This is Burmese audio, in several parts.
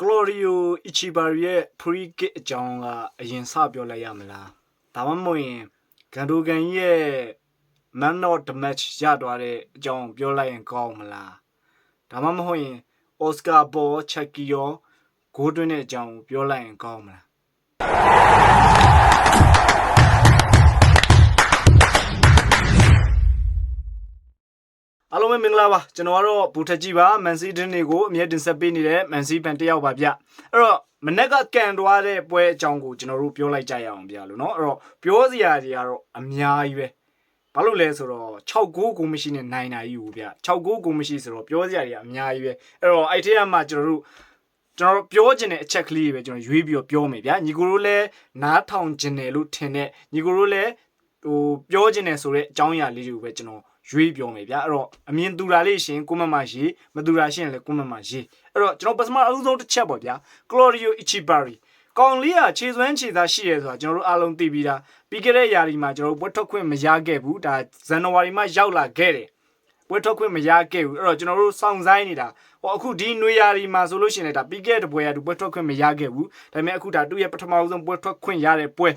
Glorio Ichibari ရဲ့ free kick အကြောင်းကအရင်စပြောလိုက်ရမလားဒါမှမဟုတ်ရင်ဂန်ဒိုကန်ရဲ့ man of the match ရသွားတဲ့အကြောင်းပြောလိုက်ရင်ကောင်းမလားဒါမှမဟုတ်ရင် Oscar Ball Chucky ရောဂိုးတွင်းတဲ့အကြောင်းပြောလိုက်ရင်ကောင်းမလား အားလုံးပဲမင်္ဂလာပါကျွန်တော်ကတော့ဘူထက်ကြီးပါမန်စီတင်းတွေကိုအမြဲတင်ဆက်ပေးနေတဲ့မန်စီဖန်တယောက်ပါဗျအဲ့တော့မနေ့ကကန်သွားတဲ့ပွဲအကြောင်းကိုကျွန်တော်တို့ပြောလိုက်ကြရအောင်ဗျလို့เนาะအဲ့တော့ပြောစရာတွေကတော့အများကြီးပဲဘာလို့လဲဆိုတော့6ဂိုးကိုမရှိနဲ့နိုင်တာကြီးကိုဗျ6ဂိုးကိုမရှိဆိုတော့ပြောစရာတွေကအများကြီးပဲအဲ့တော့အဲ့ထက်ကမှကျွန်တော်တို့ကျွန်တော်ပြောချင်တဲ့အချက်ကလေးတွေပဲကျွန်တော်ရွေးပြီးတော့ပြောမယ်ဗျာညီကိုတို့လည်းနားထောင်ချင်တယ်လို့ထင်တဲ့ညီကိုတို့လည်းဟိုပြောချင်တယ်ဆိုတဲ့အကြောင်းအရာလေးတွေကိုပဲကျွန်တော် ရွေးပြောမယ်ဗျာအဲ့တော့အမြင်တူတာလေးရှင်ကိုမမရေးမတူတာရှင်လည်းကိုမမရေးအဲ့တော့ကျွန်တော်ပထမအဦးဆုံးတစ်ချက်ပေါ့ဗျာ Claudio Ichibari ကောင်လေးကခြေစွမ်းခြေသားရှိရဲဆိုတာကျွန်တော်တို့အားလုံးသိပြီးသားပြီးခဲ့တဲ့ຢာဒီမှာကျွန်တော်တို့ပွဲထွက်ခွင့်မရခဲ့ဘူးဒါဇန်နဝါရီမှာရောက်လာခဲ့တယ်ပွဲထွက်ခွင့်မရခဲ့ဘူးအဲ့တော့ကျွန်တော်တို့စောင့်ဆိုင်နေတာဟောအခုဒီနွေရာဒီမှာဆိုလို့ရှိရင်လည်းဒါပြီးခဲ့တဲ့ပွဲကသူပွဲထွက်ခွင့်မရခဲ့ဘူးဒါပေမဲ့အခုဒါသူ့ရဲ့ပထမဦးဆုံးပွဲထွက်ခွင့်ရတဲ့ပွဲ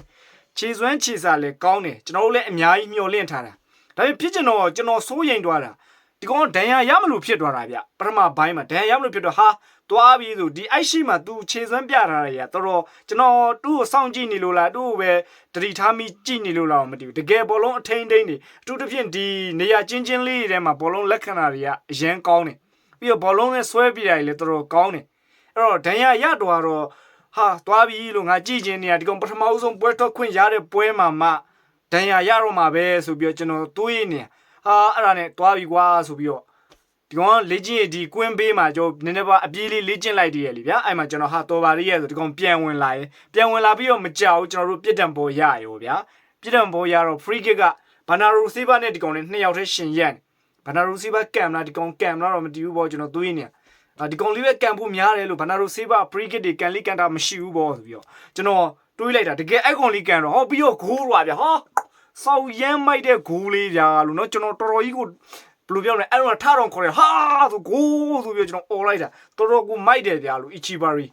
ခြေစွမ်းခြေစားလည်းကောင်းတယ်ကျွန်တော်တို့လည်းအများကြီးမျှော်လင့်ထားတာ ဒါပေမဲ့ဖြစ်ကျွန်တော်ကျွန်တော်စိုးရိမ်သွားတာဒီကောင်ဒဏ်ရာရမလို့ဖြစ်သွားတာဗျပထမဘိုင်းမှာဒဏ်ရာရမလို့ဖြစ်တော့ဟာသွားပြီးဆိုဒီအိုက်ရှိမှာ तू ခြေစွမ်းပြထားရတော်တော်ကျွန်တော်သူ့ကိုစောင့်ကြည့်နေလို့လားသူ့ကိုပဲတတိထားမိကြည့်နေလို့လားမသိဘူးတကယ်ဘောလုံးအထိန်ထိန်နေအထူးသဖြင့်ဒီနေရာချင်းချင်းလေးတွေထဲမှာဘောလုံးလက္ခဏာတွေကအရင်ကောင်းတယ်ပြီးတော့ဘောလုံးနဲ့ဆွဲပြတာတွေလည်းတော်တော်ကောင်းတယ်အဲ့တော့ဒဏ်ရာရတော့တော့ဟာသွားပြီလို့ငါကြည့်ချင်းနေရဒီကောင်ပထမဦးဆုံးပွဲထွက်ခွင့်ရတဲ့ပွဲမှာမှ ဒဏ်ရာရတော့မှာပဲဆိုပြီးတော့ကျွန်တော်တွေးနေဟာအဲ့ဒါနဲ့သွားပြီကွာဆိုပြီးတော့ဒီကောင်ကလေ့ကျင့်ရဒီကွင်းဘေးမှာကျွန်တော်နည်းနည်းပါအပြေးလေးလေ့ကျင့်လိုက်တည်းရလေဗျာအဲ့မှာကျွန်တော်ဟာတော်ပါလေးရဲ့ဆိုဒီကောင်ပြန်ဝင်လာရင်ပြန်ဝင်လာပြီးတော့မကြောက်ကျွန်တော်တို့ပြစ်ဒံပေါ်ရရောဗျာပြစ်ဒံပေါ်ရတော့ free kick ကဘာနာရူစီဘာနဲ့ဒီကောင်နဲ့နှစ်ယောက်တည်းရှင်ရက်ဘာနာရူစီဘာကမ်လာဒီကောင်ကမ်လာတော့မတည်ဘူးပေါ့ကျွန်တော်တွေးနေအာဒီကောင်လေးပဲကမ်ဖို့များတယ်လို့ဘာနာရူစီဘာ free kick တွေကန်လေးကန်တာမရှိဘူးပေါ့ဆိုပြီးတော့ကျွန်တော်တွေးလိုက်တာတကယ်အဲ့ကောင်လေးကန်တော့ဟောပြီးတော့ဂိုးရွာဗျာဟာ ဆောက်ရမ်းမိုက်တဲ့ဂိုးလေးဗျာလို့နော်ကျွန်တော်တော်တော်ကြီးကိုဘယ်လိုပြောမလဲအဲ့တော့ထတော့ခေါ်တယ်ဟာဆိုဂိုးဆိုပြီးကျွန်တော်អော်လိုက်တာတော်တော်ကိုမိုက်တယ်ဗျာလို့အီချီဘာရီ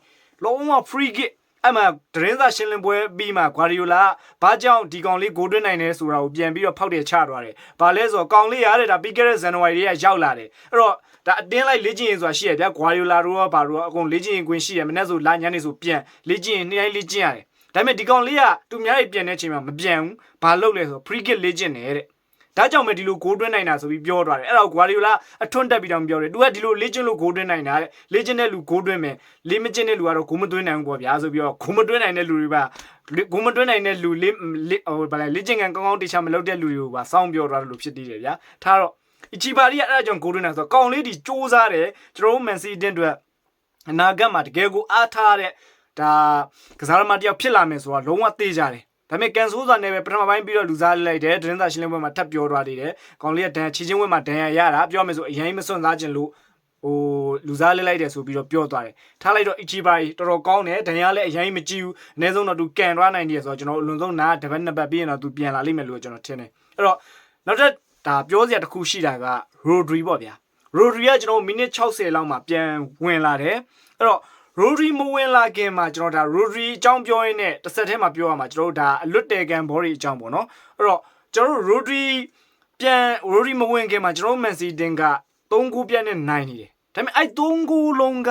လုံးဝ free kick အဲ့မှာဒရင်းစာရှင်းလင်းပွဲပြီးမှဂွာဒီယိုလာဘာကြောင့်ဒီကောင်လေးဂိုးတွင်းနိုင်တယ်ဆိုတာကိုပြန်ပြီးတော့ဖောက်တယ်ချသွားတယ်။ဘာလဲဆိုတော့ကောင်လေးရတဲ့ဒါပြီးခဲ့တဲ့ဇန်နဝါရီလေးကရောက်လာတယ်။အဲ့တော့ဒါအတင်းလိုက်လေ့ကျင့်ရင်ဆိုတာရှိရဗျာဂွာဒီယိုလာတို့ကဘာတို့ကအကုန်လေ့ကျင့်ရင်ခွင့်ရှိရမနေ့ဆိုလာညနေဆိုပြန်လေ့ကျင့်ရင်နေ့တိုင်းလေ့ကျင့်ရတယ်။ ဒါပေမဲ့ဒီကောင်လေးကသူများတွေပြန်တဲ့အချိန်မှာမပြန်ဘူး။ဘာလုပ်လဲဆိုတော့ free kick လေ့ကျင့်တယ်တဲ့။ဒါကြောင့်ပဲဒီလိုဂိုးတွင်းနိုင်တာဆိုပြီးပြောသွားတယ်အဲ့တော့ဂွာဒီယိုလာအထွန်းတက်ပြီးတော့ပြောတယ်သူကဒီလိုလေ့ကျင့်လို့ဂိုးတွင်းနိုင်တာတဲ့လေ့ကျင့်တဲ့လူဂိုးတွင်းမယ်လေ့မကျင့်တဲ့လူကတော့ဂိုးမတွင်းနိုင်ဘူးပေါ့ဗျာဆိုပြီးတော့ဂိုးမတွင်းနိုင်တဲ့လူတွေပါဂိုးမတွင်းနိုင်တဲ့လူလေ့ဟိုဗာလဲလေ့ကျင့်ကန်ကောင်းကောင်းတေချာမလုပ်တဲ့လူတွေကိုပါစောင့်ပြောသွားတယ်လို့ဖြစ်တည်တယ်ဗျာထားတော့အချီပါရီကအဲ့ဒါကြောင့်ဂိုးတွင်းနိုင်ဆိုတော့ကောင်လေးဒီစူးစားတယ်ကျွန်တော်တို့မန်စီတင်တွေအနာဂတ်မှာတကယ်ကိုအားထားတဲ့ ဒါကစားသမားတယောက်ဖြစ်လာမယ်ဆိုတာလုံးဝသိကြတယ်ဒါပေမဲ့ကန်ဆိုးစွာနဲ့ပဲပထမပိုင်းပြီးတော့လူစားလိုက်တယ်ဒရင်သာရှင်းလင်းပွဲမှာထပ်ပြောသွားသေးတယ်။ကောင်လေးကဒဏ်ချီချင်းဝက်မှာဒဏ်ရာရတာပြောမယ်ဆိုအရင်မစွန့်စားခြင်းလို့ဟိုလူစားလေးလိုက်တယ်ဆိုပြီးတော့ပြောသွားတယ်။ထားလိုက်တော့အချီပါကြီးတော်တော်ကောင်းတယ်ဒဏ်ရာလည်းအရင်မကြည့်ဘူး။အနည်းဆုံးတော့သူကန်သွားနိုင်တယ်ဆိုတော့ကျွန်တော်အလွန်ဆုံးနားတပတ်နှစ်ပတ်ပြီးရင်တော့သူပြန်လာလိမ့်မယ်လို့ကျွန်တော်ထင်တယ်။အဲ့တော့နောက်ထပ်ဒါပြောစရာတစ်ခုရှိတာကရိုဒရီပေါ့ဗျာ။ရိုဒရီကကျွန်တော်မိနစ်60လောက်မှာပြန်ဝင်လာတယ်အဲ့တော့ ရိုဒရီမဝင်လာခင်မှာကျွန်တော်ဒါရိုဒရီအကြောင်းပြောရင်းနဲ့တစ်ဆက်တည်းမှာပြောရမှာကျွန်တော်တို့ဒါအလွတ်တဲကန်ဘော်ရီအကြောင်းပေါ့နော်အဲ့တော့ကျွန်တော်တို့ရိုဒရီပြန်ရိုဒရီမဝင်ခင်မှာကျွန်တော်တို့မန်စီတင်က3ဂိုးပြတ်နဲ့နိုင်နေတယ်ဒါပေမဲ့အဲ့3ဂိုးလုံးက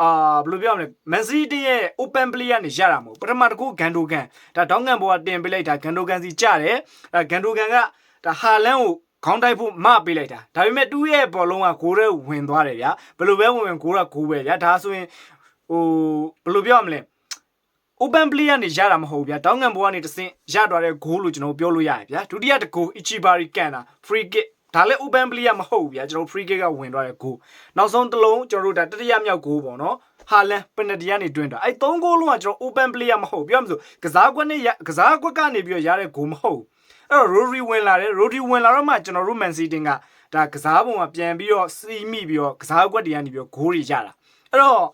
အာဘယ်လိုပြောရမလဲမန်စီတင်ရဲ့ open play ကနေရတာမဟုတ်ပထမတစ်ခုဂန်ဒိုကန်ဒါတောင်းကန်ဘောကတင်ပေးလိုက်တာဂန်ဒိုကန်စီကြတယ်အဲဂန်ဒိုကန်ကဒါဟာလန်ကိုခေါင်းတိုက်ဖို့မပေးလိုက်တာဒါပေမဲ့သူ့ရဲ့ဘောလုံးကဂိုးရဲဝင်သွားတယ်ဗျာဘယ်လိုပဲဝင်ဝင်ဂိုးကဂိုးပဲဗျာဒါဆိုရင် ဟိုဘယ်လိုပြောရမလဲ open play ကနေရတာမဟုတ်ဘူးဗျာတောင်းငံဘောကနေတဆင့်ရသွားတဲ့ဂိုးလို့ကျွန်တော်ပြောလို့ရတယ်ဗျာဒုတိယတဂိုး Ichibari ကန်တာ free kick ဒါလည်း open play မဟုတ်ဘူးဗျာကျွန်တော် free kick ကဝင်သွားတဲ့ဂိုးနောက်ဆုံးတစ်လုံးကျွန်တော်တို့ဒါတတိယမြောက်ဂိုးပေါ့နော်ဟာလန်ပနတီကနေတွင်းတာအဲ့သုံးဂိုးလုံးကကျွန်တော် open play မဟုတ်ဘူးပြောမှဆိုကစားကွက်နဲ့ကစားကွက်ကနေပြီးတော့ရတဲ့ဂိုးမဟုတ်ဘူးအဲ့တော့ Rodri ဝင်လာတယ် Rodri ဝင်လာတော့မှကျွန်တော်တို့ Man City ကဒါကစားပုံကပြန်ပြီးတော့စီးမိပြီးတော့ကစားကွက်တွေကနေပြီးတော့ဂိုးတွေရတာအဲ့တော့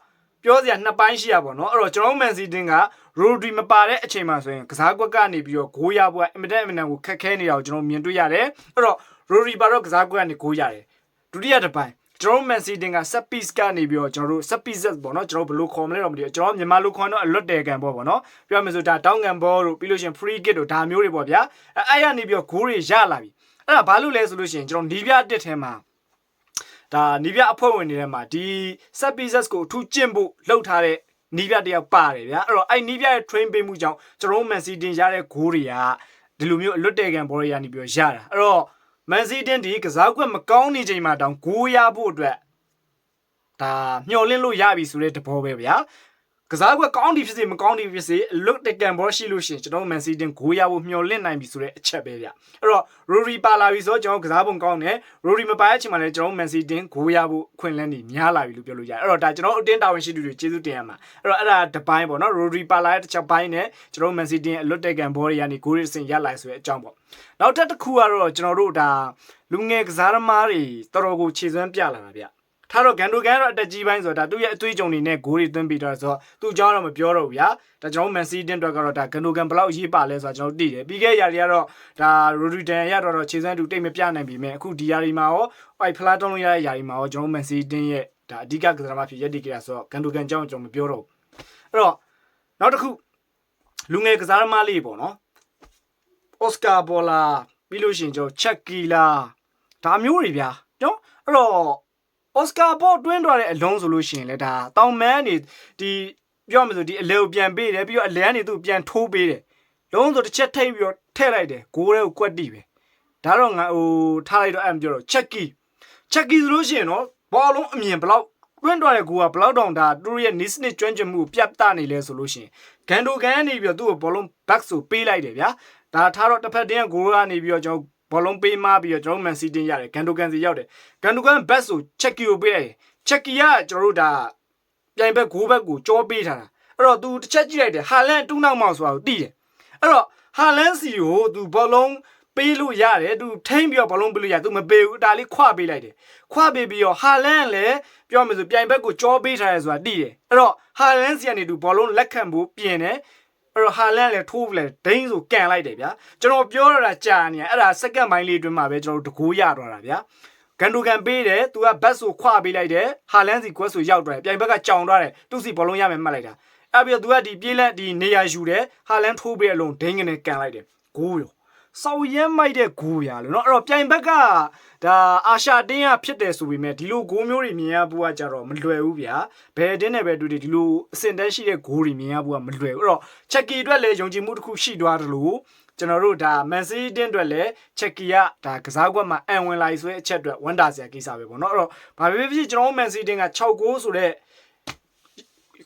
ပြောစရာနှစ်ပိုင်းရှိရပါတော့အဲ့တော့ကျွန်တော်တို့ Man City က Rodri မပါတဲ့အချိန်မှာဆိုရင်ကစားကွက်ကနေပြီးတော့ဂိုးရဖို့အင်မတန်အင်မတန်ကိုခက်ခဲနေတာကိုကျွန်တော်မြင်တွေ့ရတယ်အဲ့တော့ Rodri ပါတော့ကစားကွက်ကနေဂိုးရတယ်ဒုတိယတစ်ပိုင်းကျွန်တော် Man City က set piece ကနေပြီးတော့ကျွန်တော်တို့ set pieces ပေါ့နော်ကျွန်တော်ဘယ်လိုခေါ်မလဲတော့မသိဘူးကျွန်တော်မြန်မာလိုခေါ်တော့အလွတ်တယ်ကန်ပေါ့ပေါ့နော်ပြောရမယ်ဆိုဒါတောင်းကန်ဘောတို့ပြီးလို့ရှရင် free kick တို့ဒါမျိုးတွေပေါ့ဗျာအဲအဲ့ရနေပြီးတော့ဂိုးတွေရလာပြီအဲ့ဒါဘာလို့လဲဆိုလို့ရှိရင်ကျွန်တော်နီးပြတစ်ထဲမှာ ဒါနီးပြအဖွဲ့ဝင်တွေထဲမှာဒီ set pieces ကိုအထူးကျင့်ဖို့လှုပ်ထားတဲ့နီးပြတယောက်ပါတယ်ဗျာအဲ့တော့အဲ့နီးပြရဲ့ train ပေးမှုကြောင့်ကျွန်တော် Man City ရတဲ့ဂိုးတွေကဒီလိုမျိုးအလွတ်တယ်ကန်ဘောတွေရနေပြီးတော့ရတာအဲ့တော့ Man City ဒီကစားကွက်မကောင်းနေချိန်မှာတောင်ဂိုးရဖို့အတွက်ဒါမျှော်လင့်လို့ရပြီဆိုတဲ့တဘောပဲဗျာ ကစားကွက်ကောင်းဒီဖြစ်စေမကောင်းဒီဖြစ်စေအလွတ်တကန်ဘောရှိလို့ရှိရင်ကျွန်တော် Man City ဂိုးရဖို့မျှော်လင့်နိုင်ပြီဆိုတဲ့အချက်ပဲဗျအဲ့တော့ Rory ပါလာပြီဆိုတော့ကျွန်တော်ကစားပုံကောင်းတယ် Rory မပါတဲ့အချိန်မှာလည်းကျွန်တော် Man City ဂိုးရဖို့ခွင့်လန်းနေများလာပြီလို့ပြောလို့ရတယ်အဲ့တော့ဒါကျွန်တော်အတင်းတာဝန်ရှိသူတွေကျေးဇူးတင်ရမှာအဲ့တော့အဲ့ဒါတစ်ပိုင်းပေါ့နော် Rory ပါလာတဲ့တစ်ချက်ပိုင်းနဲ့ကျွန်တော် Man City အလွတ်တကန်ဘောတွေကနေဂိုးရစင်ရလာဆိုတဲ့အကြောင်းပေါ့နောက်ထပ်တစ်ခုကတော့ကျွန်တော်တို့ဒါလူငယ်ကစားသမားတွေတော်တော်ကိုခြေစွမ်းပြလာတာဗျ ထားတော့ဂန်ဒိုကန်တော့အတက်ကြီးပိုင်းဆိုတာဒါသူ့ရဲ့အသွေးကြုံတွေနဲ့ဂိုးတွေသွင်းပြီးတော့ဆိုတော့သူ့အကြောင်းတော့မပြောတော့ဘူးဗျာဒါကျွန်တော်မန်စီးတင်အတွက်ကတော့ဒါဂန်ဒိုကန်ဘယ်လောက်ရေးပါလဲဆိုတာကျွန်တော်သိတယ်ပြီးခဲ့ရာတွေကတော့ဒါရိုဒရီဒန်ရတော့တော့ခြေစမ်းတူတိတ်မပြနိုင်ပြီမဲ့အခုဒီယာရီမှာရောအိုက်ဖလာတုံးလို့ရတဲ့ယာရီမှာရောကျွန်တော်မန်စီးတင်ရဲ့ဒါအဓိကကစားသမားဖြစ်ရက်ဒီကရဆိုတော့ဂန်ဒိုကန်အကြောင်းကျွန်တော်မပြောတော့ဘူးအဲ့တော့နောက်တစ်ခုလူငယ်ကစားသမားလေးပေါ့နော်အော်စကာဘောလာပြီးလို့ရှိရင်ကျွန်တော်ချက်ကီလာဒါမျိုးတွေဗျာနော်အဲ့တော့ အော်စကာဘော့တွင်းတော်တဲ့အလုံးဆိုလို့ရှိရင်လေဒါတောင်မန်းနေဒီပြောမှဆိုဒီအလဲကိုပြန်ပေးတယ်ပြီးတော့အလဲကနေသူ့ပြန်ထိုးပေးတယ်လုံးဆိုတစ်ချက်ထိမ့်ပြီးတော့ထည့်လိုက်တယ်ဂိုးထဲကိုကွက်တိပဲဒါတော့ငါဟိုထားလိုက်တော့အဲ့မပြောတော့ချက်ကီချက်ကီဆိုလို့ရှိရင်တော့ဘောလုံးအမြင်ဘလောက်တွင်းတော်တဲ့ဂိုးကဘလောက်တောင်ဒါသူတို့ရဲ့ nice နဲ့ကျွမ်းကျင်မှုကိုပြတ်တနေလဲဆိုလို့ရှိရင်ဂန်ဒိုကန်ကနေပြီးတော့သူ့ကိုဘောလုံး back ဆိုပေးလိုက်တယ်ဗျာဒါထားတော့တစ်ဖက်တည်းကဂိုးကနေပြီးတော့ကျွန်တော် ဘောလုံးပေးမပြီးတော့ကျွန်တော်မန်စီတင်ရတယ်ဂန်ဒိုကန်စီရောက်တယ်ဂန်ဒိုကန်ဘက်ဆိုချက်က်ကီကိုပေးလိုက်ချက်က်ကီကကျွန်တော်တို့ဒါပြိုင်ဘက်ဂိုးဘက်ကိုကြောပေးထားတာအဲ့တော့ तू တစ်ချက်ကြည့်လိုက်တယ်ဟာလန်တူးနောက်မောင်ဆိုတာကိုသိတယ်အဲ့တော့ဟာလန်စီကို तू ဘောလုံးပေးလို့ရတယ်သူထိမ့်ပြီးတော့ဘလုံးပေးလို့ရသူမပေးဘူးဒါလေးခွပေးလိုက်တယ်ခွပေးပြီးတော့ဟာလန်လည်းပြောမယ်ဆိုပြိုင်ဘက်ကိုကြောပေးထားရဲဆိုတာတည်တယ်အဲ့တော့ဟာလန်စီကနေသူဘလုံးလက်ခံဖို့ပြင်တယ် အဲ့တော့ဟာလန်လည်းထိုးပလဲဒိန်းဆိုကန်လိုက်တယ်ဗျာကျွန်တော်ပြောရတာကြာနေရအဲ့ဒါစက္ကန့်ပိုင်းလေးအတွင်းမှာပဲကျွန်တော်တို့တကိုးရတော့တာဗျာဂန်ဒိုကန်ပေးတယ်သူကဘတ်ဆိုခွပေးလိုက်တယ်ဟာလန်စီကွက်ဆိုရောက်သွားတယ်ပြိုင်ဘက်ကကြောင်သွားတယ်သူ့စီဘောလုံးရမယ်မှတ်လိုက်တာအဲ့ပြီးတော့သူကဒီပြေးလက်ဒီနေရာယူတယ်ဟာလန်ထိုးပေးအလုံးဒိန်းကနေကန်လိုက်တယ်ဂိုးရော စောက်ရဲမိုက်တဲ့ဂိုးရလို့เนาะအဲ့တော့ပြိုင်ဘက်ကဒါအာရှတင်းရဖြစ်တယ်ဆိုပေမဲ့ဒီလိုဂိုးမျိုးတွေမြင်ရဖို့ကကြတော့မလွယ်ဘူးဗျာဘယ်တင်းနဲ့ပဲတွေ့တယ်ဒီလိုအစင်တန်းရှိတဲ့ဂိုးတွေမြင်ရဖို့ကမလွယ်ဘူးအဲ့တော့ချက်ကီအတွက်လည်းယုံကြည်မှုတစ်ခုရှိသွားတယ်လို့ကျွန်တော်တို့ဒါမန်စီးတင်းအတွက်လည်းချက်ကီကဒါကစားကွက်မှာအန်ဝင်လာဆိုတဲ့အချက်အတွက်ဝန်တာစရာကိစ္စပဲပေါ့နော်အဲ့တော့ဘာပဲဖြစ်ဖြစ်ကျွန်တော်တို့မန်စီးတင်းက6ဂိုးဆိုတဲ့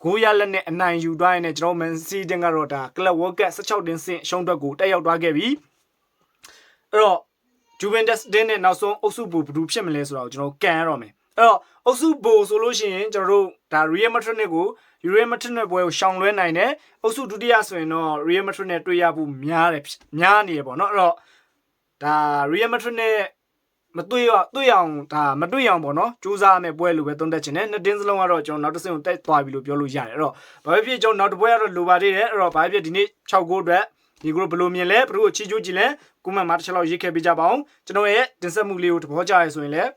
ဂိုးရလက်နဲ့အနိုင်ယူသွားရင်လည်းကျွန်တော်မန်စီးတင်းကတော့ဒါကလပ်ဝက်က16တင်းဆင့်ရှုံးတွက်ကိုတက်ရောက်သွားခဲ့ပြီ အဲ့တော့ Juventus တင်းနဲ့နောက်ဆုံးအုပ်စုဘူဘယ်သူဖြစ်မလဲဆိုတော့ကျွန်တော်ကန်ရတော့မယ်အဲ့တော့အုပ်စုဘူဆိုလို့ရှိရင်ကျွန်တော်တို့ဒါ Real Madrid နဲ့ကို Real Madrid နဲ့ပွဲကိုရှောင်လွှဲနိုင်တယ်အုပ်စုဒုတိယဆိုရင်တော့ Real Madrid နဲ့တွေ့ရဖို့များတယ်များနေရပေါ့နော်အဲ့တော့ဒါ Real Madrid နဲ့မတွေ့ရတွေ့အောင်ဒါမတွေ့အောင်ပေါ့နော်စူးစမ်းမယ်ပွဲလိုပဲသုံးသက်ချင်တယ်နှစ်တင်းစလုံးကတော့ကျွန်တော်နောက်တစ်ဆင့်ကိုတက်သွားပြီလို့ပြောလို့ရတယ်အဲ့တော့ဘာဖြစ်ဖြစ်ကျွန်တော်နောက်တစ်ပွဲကတော့လိုပါသေးတယ်အဲ့တော့ဘာဖြစ်ဖြစ်ဒီနေ့6ဂိုးအတွက်ဒီကဘယ်လိုမြင်လဲဘယ်လိုချီကျူးကြည့်လဲ ကုမန်မှာတစ်ချက်လောက်ရေးခဲ့ပေးကြပါအောင်ကျွန်တော်ရဲ့တင်ဆက်မှုလေးကိုသဘောကျရဆိုရင်လည်း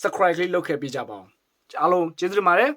subscribe လေးလုပ်ခဲ့ပေးကြပါအောင်အားလုံးကျေးဇူးတင်ပါတယ်